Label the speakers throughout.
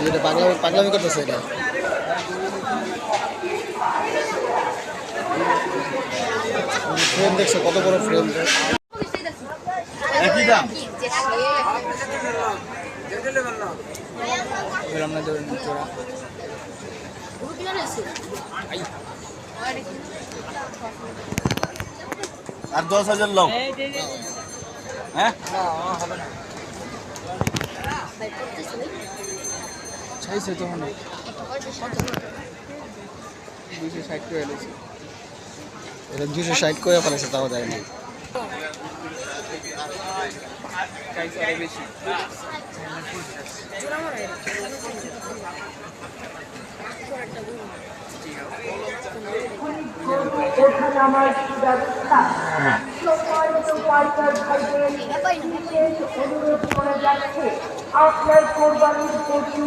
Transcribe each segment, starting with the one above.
Speaker 1: এটা পাগলামি পাগলামি করতেছে এটা। ফ্রেম দেখছ কত বড় ফ্রেম
Speaker 2: একই দাম?
Speaker 1: না
Speaker 2: আর দশ হাজার লোক হ্যাঁ?
Speaker 1: চাইছে দুশো ষাট করে এলেছে এটা দুশো ষাট করে ফেলেছে তাও যায় না চাইছে আরও বেশি
Speaker 3: ওঠানামার সুব্যবস্থা সম্মানিত পাইকার ভাইদের বিশেষ অনুরোধ করা যাচ্ছে আপনার কোরবানির পশু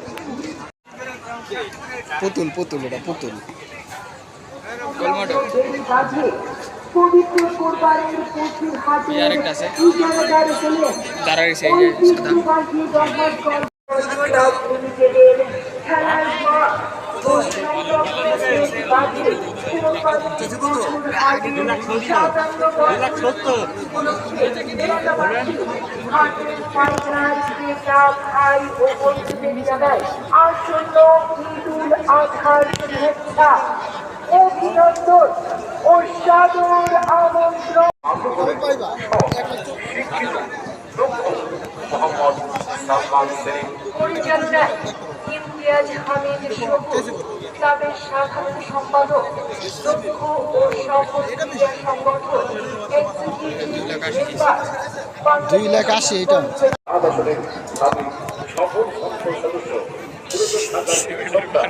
Speaker 1: খেলার পুতুল এটা পুতুল।
Speaker 3: বাজে কোরবানির পশুর হাতে হাটের পাইকার ক্রেতা ভাই ও বন্ধুদের জানায় আসন্ন ঈদুল আজহার শুভেচ্ছা অভিনন্দন ও সাদর আমন্ত্রণ পরিচালনা ইমতিয়াজ হামিদ ক্লাবের সাধারণ সম্পাদক দক্ষ ও সংগঠন
Speaker 1: দুই লাখ আশি এটা।
Speaker 4: আবাসনের আমি সকল সংসদ সদস্য পুরো ঢাকার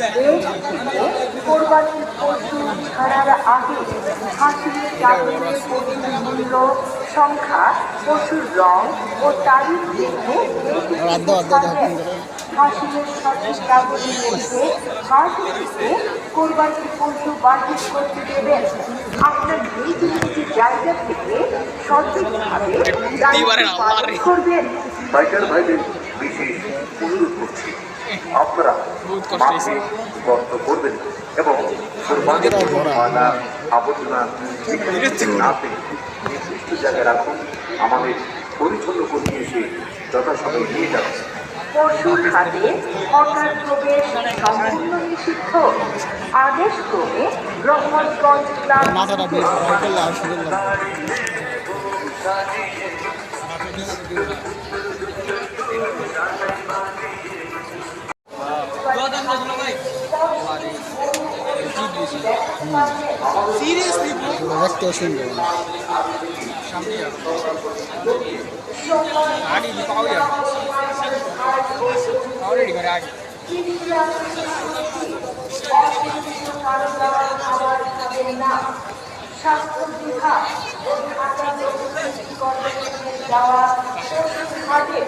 Speaker 3: থেকে কোরবানির পশু ছাড়ার আগে হাসিলের যাবতীয় পশুর মূল্য সংখ্যা পশুর রং। ও তারিখ দেখে হাসিলের সঠিক কাগজে মধ্যে কোরবানির পশু বাতিল করতে দেবেন আপনার নিজ নিজ জায়গা থেকে সঠিকভাবে করবেন
Speaker 4: ভাইদের বিশেষ অনুরোধ করছি। আপনারা মাঠে গর্ত করবেন এবং কোরবানির ময়লা আবর্জনা না পেয়ে নির্দিষ্ট জায়গায় রাখুন। আমাদের পরিচ্ছন্ন কর্মী এসে যথাসময়ে নিয়ে যাবে
Speaker 3: পশুর হাতে হঠাৎ প্রবেশ সম্পূর্ণ নিষিদ্ধ। আদেশ ক্রমে রহমতগঞ্জ ক্লাব
Speaker 1: দেখতেও সুন্দর
Speaker 3: স্বাস্থ্য বিভাগ ও ঢাকা মেডিকেল কর্পোরেশনের দেওয়া ওষুধ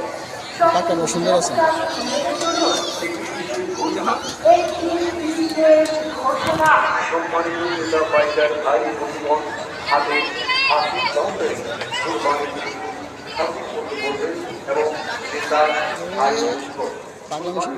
Speaker 3: হাটের
Speaker 1: সুন্দর আছে
Speaker 4: সম্মানিত নেতা বাইকার ভাই বন্ধুগণ হাতে হাসি সঙ্গে কুরবানি এবং নেতার ভাই বন্ধুগণ